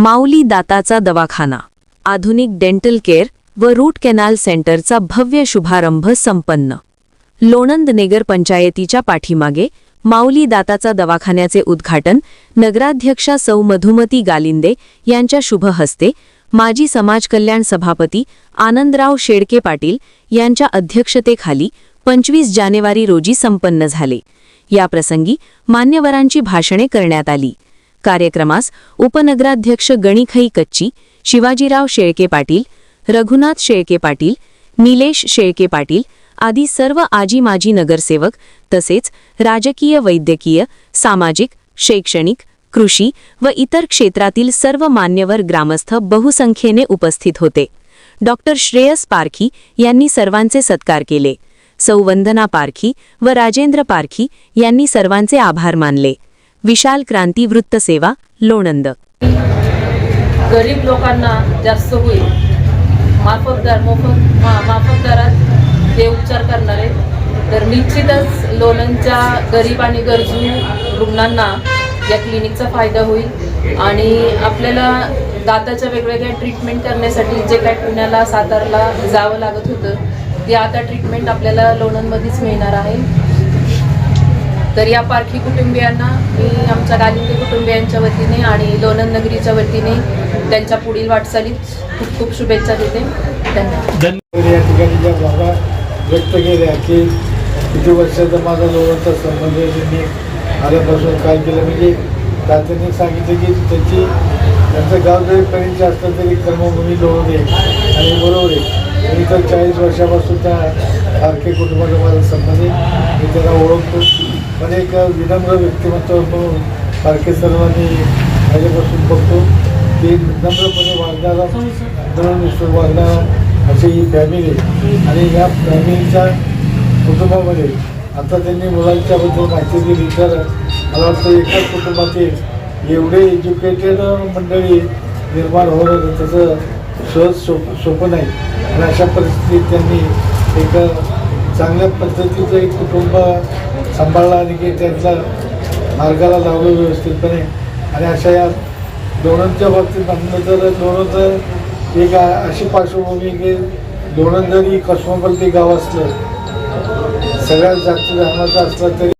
माऊली दाताचा दवाखाना आधुनिक डेंटल केअर व रूट कॅनाल सेंटरचा भव्य शुभारंभ संपन्न. लोणंद नगर पंचायतीच्या पाठीमागे माऊली दाताचा दवाखान्याचे उद्घाटन नगराध्यक्षा सौ मधुमती गालिंदे यांच्या शुभ हस्ते माजी समाज कल्याण सभापती आनंदराव शेडके पाटील यांच्या अध्यक्षतेखाली पंचवीस जानेवारी रोजी संपन्न झाले. याप्रसंगी मान्यवरांची भाषणे करण्यात आली. कार्यक्रमास उपनगराध्यक्ष गणिखई कच्ची शिवाजीराव शेळके पाटील रघुनाथ शेळके पाटील निलेश शेळके पाटील आदी सर्व आजी माजी नगरसेवक तसेच राजकीय वैद्यकीय सामाजिक शैक्षणिक कृषी व इतर क्षेत्रातील सर्व मान्यवर ग्रामस्थ बहुसंख्येने उपस्थित होते. डॉक्टर श्रेयस पारखी यांनी सर्वांचे सत्कार केले. सौवंदना पारखी व राजेंद्र पारखी यांनी सर्वांचे आभार मानले. विशाल क्रांती वृत्तसेवा लोणंद. गरीब लोकांना जास्त होईल. माफक दर मोफत मा माफक दरात ते उपचार करणारे. तर निश्चितच लोणंदच्या गरीब आणि गरजू रुग्णांना या क्लिनिकचा फायदा होईल. आणि आपल्याला दाताच्या वेगवेगळ्या ट्रीटमेंट करण्यासाठी जे काय पुण्याला सातारला जावं लागत होतं ते आता ट्रीटमेंट आपल्याला लोणंदमध्येच मिळणार आहे. तर या पारखी कुटुंबियांना मी आमच्या गालिंदी कुटुंबियांच्या वतीने आणि लोणंद नगरीच्या वतीने त्यांच्या पुढील वाटचालीत खूप खूप शुभेच्छा देते. धन्यवाद. या ठिकाणी ज्या भावना व्यक्त केल्या की किती वर्षाचा माझा जवळचा संबंध आहे त्यांनी आल्यापासून काय केलं म्हणजे तात्यांनी सांगितलं की त्यांची त्यांचं गाव जरी कणीचे असलं तरी कर्मभूमी लोळून आहे आणि बरोबर आहे. मी तर चाळीस वर्षापासून त्या आरके कुटुंबाचा माझा संबंध आहे. मी त्याला ओळखतो. पण एक विनम्र व्यक्तिमत्व सारखे सर्वांनी माझ्यापासून बघतो. की नम्रपणे वागणारा दळून विश्व वागणारा अशी ही फॅमिली आहे. आणि या फॅमिलीच्या कुटुंबामध्ये आता त्यांनी मुलांच्याबद्दल माहिती दिली तर मला वाटतं एकाच कुटुंबातील एवढे एज्युकेटेड मंडळी निर्माण होणं त्याचं सहज सोप सोपं नाही. आणि अशा परिस्थितीत त्यांनी एक चांगल्या पद्धतीचं एक कुटुंब सांभाळला आणि की त्यांचा मार्गाला लावलं व्यवस्थितपणे. आणि अशा या लोणंदच्या बाबतीत म्हणलं तर लोणंद एक अशी पार्श्वभूमी की लोणंद जरी कस्मोपॉलिटी गाव असलं सगळ्यात जास्त धर्माचं असलं तरी